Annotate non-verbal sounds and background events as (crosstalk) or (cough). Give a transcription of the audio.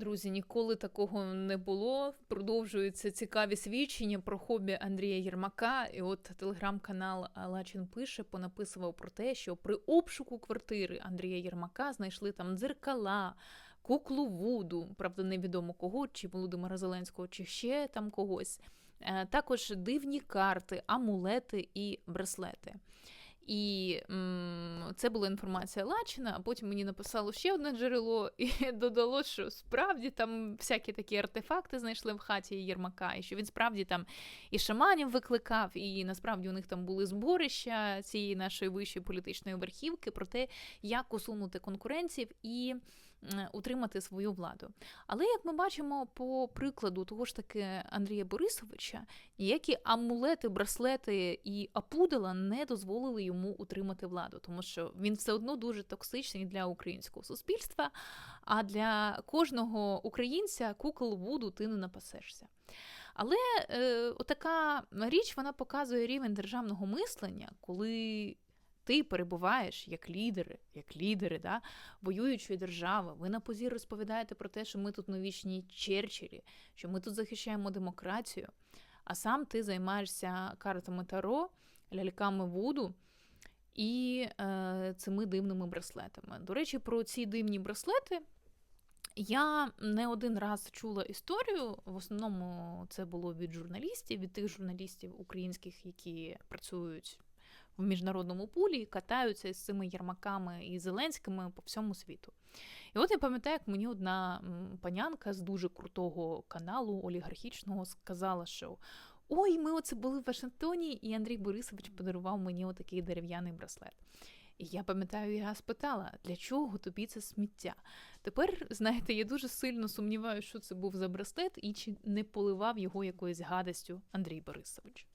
Друзі, ніколи такого не було. Продовжуються цікаві свідчення про хобі Андрія Єрмака. І от телеграм-канал Лачин пише, понаписував про те, що при обшуку квартири Андрія Єрмака знайшли там дзеркала, куклу Вуду, правда, невідомо кого, чи Володимира Зеленського, чи ще там когось. Е, Також дивні карти, амулети і браслети. І м, це була інформація Лачина, а потім мені написало ще одне джерело, (laughs) і додало, що справді там всякі такі артефакти знайшли в хаті Єрмака, і що він справді там і шаманів викликав, і насправді у них там були зборища цієї нашої вищої політичної верхівки про те, як усунути конкуренців і утримати свою владу. Але як ми бачимо по прикладу того ж таки Андрія Борисовича, ніякі амулети, браслети і апудала не дозволили йому утримати владу, тому що він все одно дуже токсичний для українського суспільства. А для кожного українця кукол Вуду ти не напасешся. Але е, отака річ вона показує рівень державного мислення, коли ти перебуваєш як лідери, як лідери да, воюючої держави. Ви на позі розповідаєте про те, що ми тут новічні Черчиллі, що ми тут захищаємо демократію, а сам ти займаєшся картами Таро, ляльками Вуду і е, цими дивними браслетами. До речі, про ці дивні браслети. Я не один раз чула історію. В основному це було від журналістів, від тих журналістів українських, які працюють в міжнародному пулі, і катаються з цими ярмаками і Зеленськими по всьому світу. І от я пам'ятаю, як мені одна панянка з дуже крутого каналу олігархічного сказала, що ой, ми оце були в Вашингтоні, і Андрій Борисович подарував мені отакий дерев'яний браслет. І я пам'ятаю, я спитала, для чого тобі це сміття? Тепер, знаєте, я дуже сильно сумніваюся, що це був за браслет і чи не поливав його якоюсь гадостю Андрій Борисович.